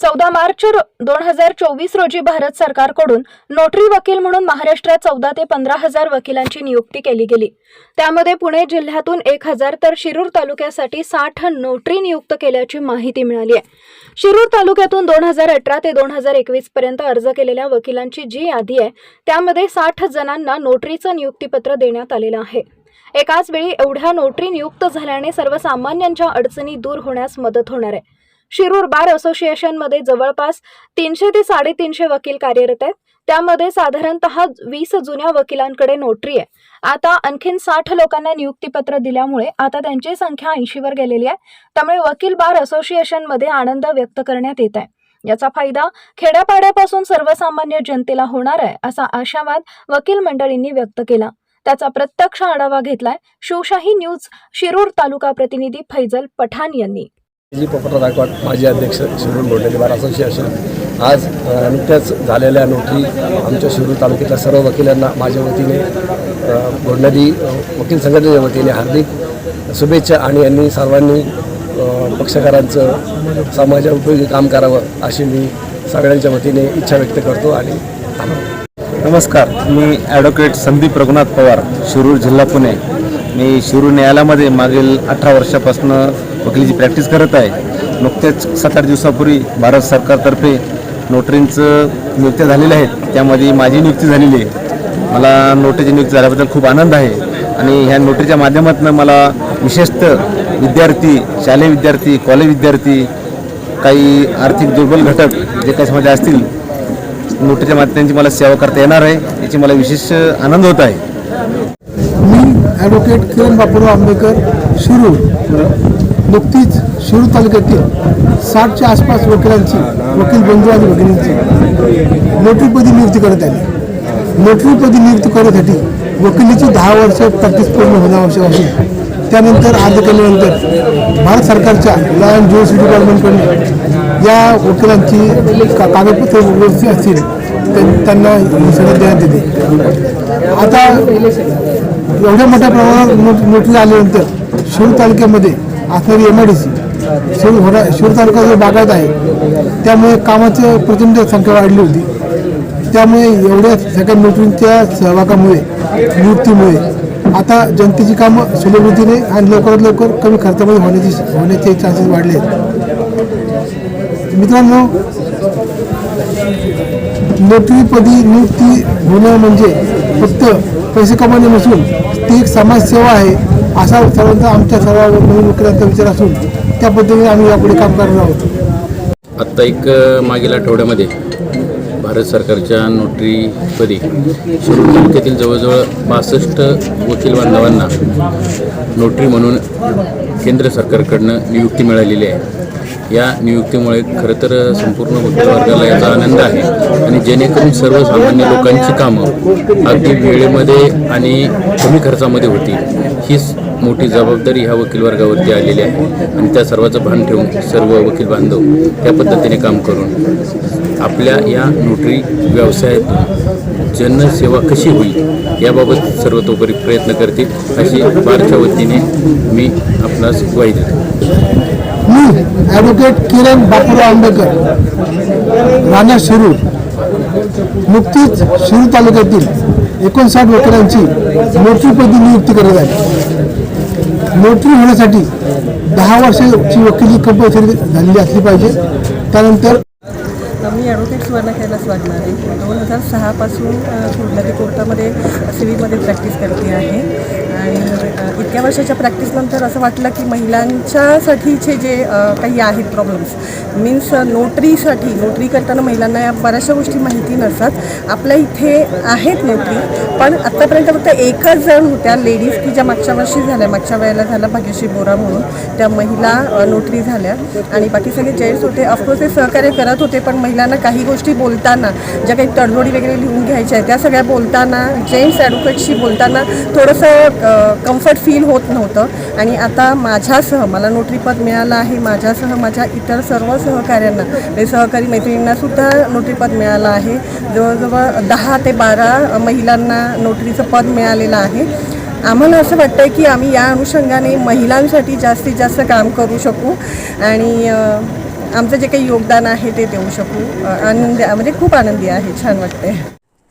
चौदा मार्च दोन हजार चोवीस रोजी भारत सरकारकडून नोटरी वकील म्हणून महाराष्ट्रात चौदा ते पंधरा हजार वकिलांची नियुक्ती केली गेली. त्यामध्ये पुणे जिल्ह्यातून एक हजार तर शिरूर तालुक्यासाठी साठ नोटरी नियुक्त केल्याची माहिती मिळाली आहे. शिरूर तालुक्यातून दोन हजार अठरा ते दोन हजार एकवीस पर्यंत अर्ज केलेल्या वकिलांची जी यादी आहे त्यामध्ये साठ जणांना नोटरीचं नियुक्तीपत्र देण्यात आलेलं आहे. एकाच वेळी एवढ्या नोटरी नियुक्त झाल्याने सर्वसामान्यांच्या अडचणी दूर होण्यास मदत होणार आहे. शिरूर बार असोसिएशनमध्ये जवळपास तीनशे ते साडेतीनशे वकील कार्यरत आहेत. त्यामध्ये साधारणतः वीस जुन्या वकिलांकडे नोटरी आहे. आता आणखीन साठ लोकांना नियुक्तीपत्र दिल्यामुळे आता त्यांची संख्या ऐंशीवर गेलेली आहे. त्यामुळे वकील बार असोसिएशनमध्ये आनंद व्यक्त करण्यात येत आहे. याचा फायदा खेड्यापाड्यापासून सर्वसामान्य जनतेला होणार आहे असा आशावाद वकील मंडळींनी व्यक्त केला. त्याचा प्रत्यक्ष आढावा घेतलाय. शिवशाही न्यूज शिरूर तालुका प्रतिनिधी फैजल पठाण यांनी. जी पोपटराव गायकवाड माजी अध्यक्ष शिरूर बोर्डेली बार असोसिएशन. आज नुकत्याच झालेल्या नोटी आमच्या शिरूर तालुक्यातल्या सर्व वकिलांना माझ्या वतीने अ, वकील संघटनेच्या वतीने हार्दिक शुभेच्छा आणि यांनी सर्वांनी पक्षकारांचं समाजा उपयोगी काम करावं अशी मी सगळ्यांच्या वतीने इच्छा व्यक्त करतो आणि नमस्कार मी ॲडव्होकेट संदीप रघुनाथ पवार शिरूर जिल्हा पुणे. मी शिरूर न्यायालयामध्ये मागील अठरा वर्षापासून वकिलीची प्रॅक्टिस करत आहे. नुकत्याच सात आठ दिवसापूर्वी भारत सरकारतर्फे नोटरींचं नियुक्त्या झालेल्या आहेत. त्यामध्ये माझी नियुक्ती झालेली आहे. मला नोटरीची नियुक्ती झाल्याबद्दल खूप आनंद आहे. आणि ह्या नोटरीच्या माध्यमातून मला विशेषतः विद्यार्थी शालेय विद्यार्थी कॉलेज विद्यार्थी काही आर्थिक दुर्बल घटक जे काही समाज असतील नोटरीच्या माध्यमांची मला सेवा करता येणार आहे. याची मला विशेष आनंद होत आहे. ॲडव्होकेट किरण बापूराव आंबेकर शिरूर नुकतीच शिरूर तालुक्यातील साठच्या आसपास वकिलांची वकील बंधू आणि वकिलांची नोटरीपदी नियुक्ती करत आली. नोटरीपदी नियुक्त करण्यासाठी वकिलीची दहा वर्ष प्रॅक्टिस पूर्ण होणं आवश्यक असून त्यानंतर अर्ज केल्यानंतर भारत सरकारच्या लॉ अँड ज्युडिस डिपार्टमेंटकडून या वकिलांची का कागदपत्रे व्यवस्थित असतील त्यांना सगळं देण्यात येते. आता एवढ्या मोठ्या प्रमाणात नोट आल्यानंतर शिरूर तालुक्यामध्ये असणारी M I D C Shirur होणार शिरूर तालुका जो बागायत आहे त्यामुळे कामाची प्रचंड संख्या वाढली होती. त्यामुळे एवढ्या सगळ्या नोटरींच्या सहभागामुळे नियुक्तीमुळे आता जनतेची कामं सुलभतेने आणि लवकरात लवकर कमी खर्चामध्ये होण्याची होण्याचे चान्सेस वाढले आहेत. मित्रांनो नोकरीपदी नियुक्ती होणं म्हणजे फक्त पैसे कमावणे नसून ही एक समाजसेवा आहे असा सर्वांचा आमच्या सर्व नवीन वकिलांचा विचार असून त्या पद्धतीने आम्ही यापुढे काम करणार आहोत. आत्ता एक मागील आठवड्यामध्ये भारत सरकारच्या नोटरीपदी शिरूर तालुक्यातील जवळजवळ बासष्ट वकील बांधवांना नोटरी म्हणून केंद्र सरकारकडनं नियुक्ती मिळालेली आहे. या नियुक्तीमुळे खरं तर संपूर्ण वकील वर्गाला याचा आनंद आहे आणि जेणेकरून सर्वसामान्य लोकांची कामं अगदी वेळेमध्ये आणि कमी खर्चामध्ये होतील हीच मोठी जबाबदारी ह्या वकील वर्गावरती आलेली आहे. आणि त्या सर्वाचं भान ठेवून सर्व वकील बांधव त्या पद्धतीने काम करून आपल्या या नोटरी व्यवसायातून जनसेवा कशी होईल याबाबत सर्वतोपरी प्रयत्न करतील अशी बारच्या वतीने मी आपणास ग्वाही देतो. मी ॲडव्होकेट किरण बापूराव आंबेडकर राणा शिरूर नुकतीच शिरूर तालुक्यातील एकोणसाठ वकिलांची नोटरीपदी नियुक्ती करत आहे. नोटरी होण्यासाठी दहा वर्षाची वकिली कंपल्सरी झालेली असली पाहिजे. त्यानंतर मी ॲडव्होकेट सुवर्ण कैलास आहे. दोन हजार सहापासून कुर्लादी कोर्टामध्ये सिव्हिलमध्ये प्रॅक्टिस करते आहे. आणि इतक्या वर्षाच्या प्रॅक्टिसनंतर असं वाटलं की महिलांच्यासाठीचे जे काही आहेत प्रॉब्लेम्स मीन्स नोटरीसाठी नोटरी करताना महिलांना या बऱ्याचशा गोष्टी माहिती नसतात. आपल्या इथे आहेत नोटरी पण आत्तापर्यंत फक्त एकच जण होत्या लेडीज की ज्या मागच्या वर्षी झाल्या. मागच्या वेळेला झाल्या भाग्यश्री बोरा म्हणून. त्या महिला नोटरी झाल्या. आणि बाकी सगळे जेंट्स होते. ऑफकोर्स ते सहकार्य करत होते पण महिलांना काही गोष्टी बोलताना ज्या काही तडजोडी वगैरे लिहून घ्यायच्या आहेत त्या सगळ्या बोलताना जेंट्स ॲडव्होकेटशी बोलताना थोडंसं कम्फर्ट फील होत नव्हतं. आणि आता माझ्यासह मला नोटरीपद मिळालं आहे माझ्यासह माझ्या इतर सर्व सहकाऱ्यांना म्हणजे सहकारी मैत्रिणींनासुद्धा नोटरीपद मिळालं आहे. जवळजवळ दहा ते बारा महिलांना नोटरीचं पद मिळालेलं आहे. आम्हाला असं वाटतं आहे की आम्ही या अनुषंगाने महिलांसाठी जास्तीत जास्त काम करू शकू आणि आमचं जे काही योगदान आहे ते देऊ शकू. आनंद म्हणजे खूप आनंदी आहे छान वाटते